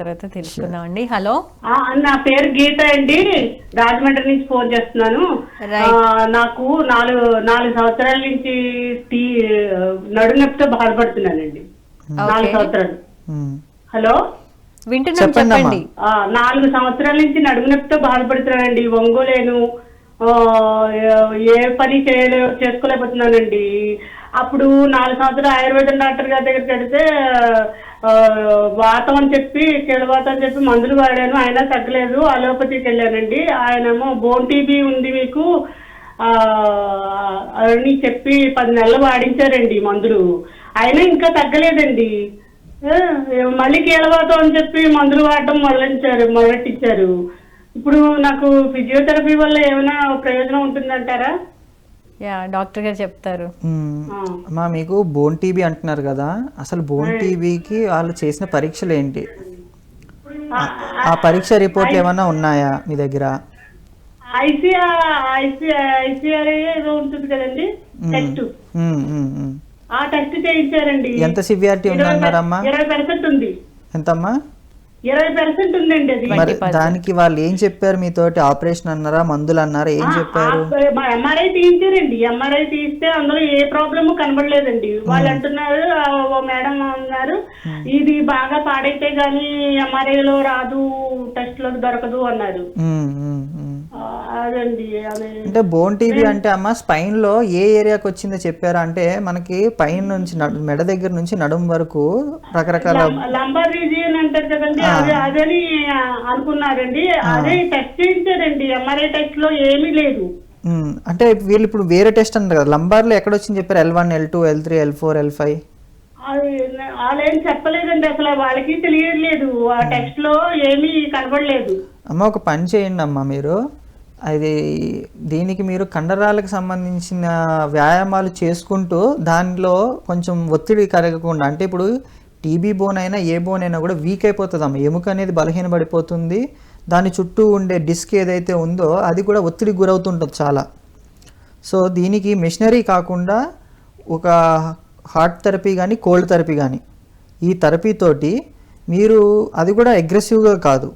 తర్వాత తెలుసుకుందాం అండి హలో. ఆ, నా పేరు గీత అండి. రాజమండ్రి నుంచి ఫోన్ చేస్తున్నాను. నాకు నాలుగు నాలుగు సంవత్సరాల నుంచి టీ నడునొప్పితో బాధపడుతున్నానండి. నాలుగు సంవత్సరాలు. ఉమ్. హలో. వింటున్నాం చెప్పండి. నాలుగు సంవత్సరాల నుంచి నడుము నొప్పితో బాధపడుతున్నానండి. ఒంగోలేను ఆ, ఏ పని చేయలే చేసుకోలేకపోతున్నానండి. అప్పుడు నాలుగు సంవత్సరాలు ఆయుర్వేదం డాక్టర్ గారి దగ్గరికి వెడితే ఆ, వాతం అని చెప్పి కీళ్ళవాతం అని చెప్పి మందులు వాడాను. అయినా తగ్గలేదు. అలోపతికి వెళ్ళానండి ఆయనేమో బోన్ టీబీ ఉంది మీకు. అవన్నీ అని చెప్పి పది నెలలు వాడించారండి మందులు. అయినా ఇంకా తగ్గలేదండి. మళ్ళీ కీలవాతం అని చెప్పి మందులు వాడటం మొదలెట్టారు మొదలెట్టించారు ఇప్పుడు నాకు ఫిజియోథెరపీ వల్ల ఏమైనా ప్రయోజనం ఉంటుందంటారా? యా డాక్టర్ గారు చెప్తారు. అమ్మా మీకు బోన్ టీబీ అంటున్నారు కదా అసలు బోన్ టీబీకి వాళ్ళు చేసిన పరీక్షలు ఏంటి? ఆ పరీక్ష రిపోర్ట్లు ఏమన్నా ఉన్నాయా మీ దగ్గర? ఐసీఆర్ ఐసీఆర్ ఏదో ఉంటుంది కదండి టెస్ట్. ఉమ్, ఉమ్, ఉమ్. ఆ టెస్ట్ చేయించారండి. ఎంత సివియారిటీ ఉందన్నారమ్మా? ఇరవై పర్సెంట్ ఉంది. ఎంతమ్మా? ఇరవై పర్సెంట్ ఉందండి అది. మరి దానికి వాళ్ళు ఏం చెప్పారు? మీతోటి ఆపరేషన్ అన్నారా? మందులు అన్నారా ఏం చెప్పారు? ఎంఆర్ఐ తీయించారండి. ఎంఆర్ఐ తీస్తే అందులో ఏ ప్రాబ్లమ్ కనబడలేదండి. వాళ్ళు అంటున్నారు ఆ, ఓ మేడం అన్నారు ఇది బాగా పాడైతే గానీ ఎంఆర్ఐ లో రాదు టెస్ట్లో దొరకదు అన్నారు. ఆ, అదండి అంటే బోన్ టీబీ అంటే అమ్మ స్పైన్లో ఏ ఏరియాకి వచ్చిందో చెప్పారా? అంటే మనకి పైన నుంచి మెడ దగ్గర నుంచి నడుము వరకు రకరకాల లంబర్ రీజియన్ అంటారు కదండి అదే అదని ఆ, అనుకున్నారండి. అదే టెస్ట్ చేయించారండి ఎంఆర్ఐ టెస్ట్లో ఏమీ లేదు. అంటే వీళ్ళు ఇప్పుడు వేరే టెస్ట్ అన్నారు కదా లంబార్లో ఎక్కడ వచ్చింది చెప్పారు? L one L two L three L four L five వాళ్ళు చెప్పలేదండి అసలు వాళ్ళకి తెలియట్లేదు. ఆ టెస్ట్లో ఏమీ కనబడలేదు. అమ్మ ఒక పని చేయండి అమ్మ మీరు. అది దీనికి మీరు కండరాలకు సంబంధించిన వ్యాయామాలు చేసుకుంటూ దానిలో కొంచెం ఒత్తిడి కలగకుండా అంటే ఇప్పుడు టీబీ బోన్ అయినా ఏ బోన్ అయినా కూడా వీక్ అయిపోతుంది అమ్మ ఎముక అనేది బలహీనపడిపోతుంది. దాని చుట్టూ ఉండే డిస్క్ ఏదైతే ఉందో అది కూడా ఒత్తిడి గురవుతుంటుంది చాలా. సో దీనికి మిషనరీ కాకుండా ఒక హార్ట్ థెరపీ కానీ కోల్డ్ థెరపీ కానీ ఈ థెరపీ తోటి మీరు అది కూడా అగ్రెసివ్గా కాదు.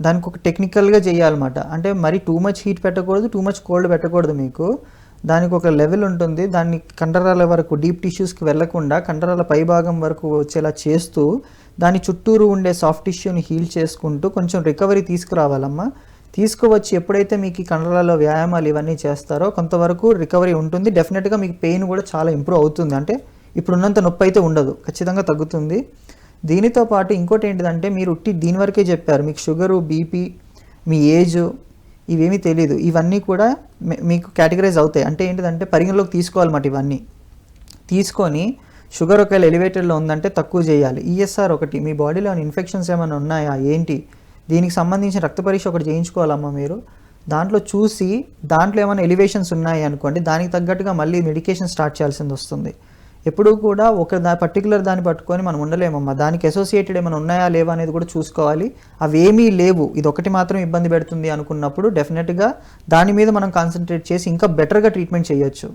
దానికి ఒక టెక్నికల్గా చేయాలన్నమాట. అంటే మరి టూ మచ్ హీట్ పెట్టకూడదు టూ మచ్ కోల్డ్ పెట్టకూడదు మీకు. దానికి ఒక లెవెల్ ఉంటుంది. దాన్ని కండరాల వరకు డీప్ టిష్యూస్కి వెళ్ళకుండా కండరాల పైభాగం వరకు వచ్చేలా చేస్తూ దాని చుట్టూరు ఉండే సాఫ్ట్ టిష్యూని హీల్ చేసుకుంటూ కొంచెం రికవరీ తీసుకురావాలమ్మా. తీసుకువచ్చి ఎప్పుడైతే మీకు ఈ వ్యాయామాలు ఇవన్నీ చేస్తారో కొంతవరకు రికవరీ ఉంటుంది. డెఫినెట్గా మీకు పెయిన్ కూడా చాలా ఇంప్రూవ్ అవుతుంది. అంటే ఇప్పుడున్నంత నొప్పి అయితే ఉండదు. ఖచ్చితంగా తగ్గుతుంది. దీనితో పాటు ఇంకోటి ఏంటిదంటే మీరు ఉట్టి దీని వరకే చెప్పారు. మీకు షుగరు బీపీ మీ ఏజ్ ఇవేమీ తెలియదు ఇవన్నీ కూడా మీకు కేటగరైజ్ అవుతాయి. అంటే ఏంటిదంటే పరిగణలోకి తీసుకోవాలన్నమాట ఇవన్నీ. తీసుకొని షుగర్ ఒకవేళ ఎలివేటెడ్లో ఉందంటే తక్కువ చేయాలి. ఈఎస్ఆర్ ఒకటి మీ బాడీలో ఇన్ఫెక్షన్స్ ఏమైనా ఉన్నాయా? ఏంటి? దీనికి సంబంధించిన రక్త పరీక్ష ఒకటి చేయించుకోవాలమ్మా మీరు. దాంట్లో చూసి దాంట్లో ఏమైనా ఎలివేషన్స్ ఉన్నాయి అనుకోండి దానికి తగ్గట్టుగా మళ్ళీ మెడికేషన్ స్టార్ట్ చేయాల్సింది వస్తుంది. ఎప్పుడూ కూడా ఒక దా పర్టికులర్ దాన్ని పట్టుకొని మనం ఉండలేమమ్మా. దానికి అసోసియేటెడ్ ఏమైనా ఉన్నాయా లేవా అనేది కూడా చూసుకోవాలి. అవి ఏమీ లేవు. ఇది ఒకటి మాత్రం ఇబ్బంది పెడుతుంది అనుకున్నప్పుడు డెఫినెట్గా దాని మీద మనం కాన్సన్ట్రేట్ చేసి ఇంకా బెటర్గా ట్రీట్మెంట్ చేయొచ్చు.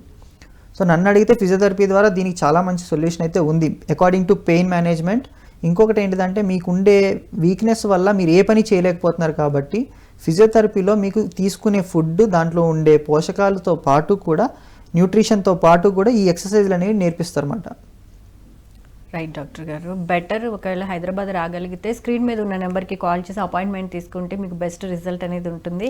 సో నన్ను అడిగితే ఫిజియోథెరపీ ద్వారా దీనికి చాలా మంచి సొల్యూషన్ అయితే ఉంది. అకార్డింగ్ టు పెయిన్ మేనేజ్మెంట్ ఇంకొకటి ఏంటిదంటే మీకు ఉండే వీక్నెస్ వల్ల మీరు ఏ పని చేయలేకపోతున్నారు కాబట్టి ఫిజియోథెరపీలో మీకు తీసుకునే ఫుడ్ దాంట్లో ఉండే పోషకాలతో పాటు కూడా న్యూట్రిషన్తో పాటు కూడా ఈ ఎక్సర్సైజ్లు అనేవి నేర్పిస్తారు అన్నమాట రైట్ డాక్టర్ గారు. బెటర్ ఒకవేళ హైదరాబాద్ రాగలిగితే స్క్రీన్ మీద ఉన్న నెంబర్కి కాల్ చేసి అపాయింట్మెంట్ తీసుకుంటే మీకు బెస్ట్ రిజల్ట్ అనేది ఉంటుంది.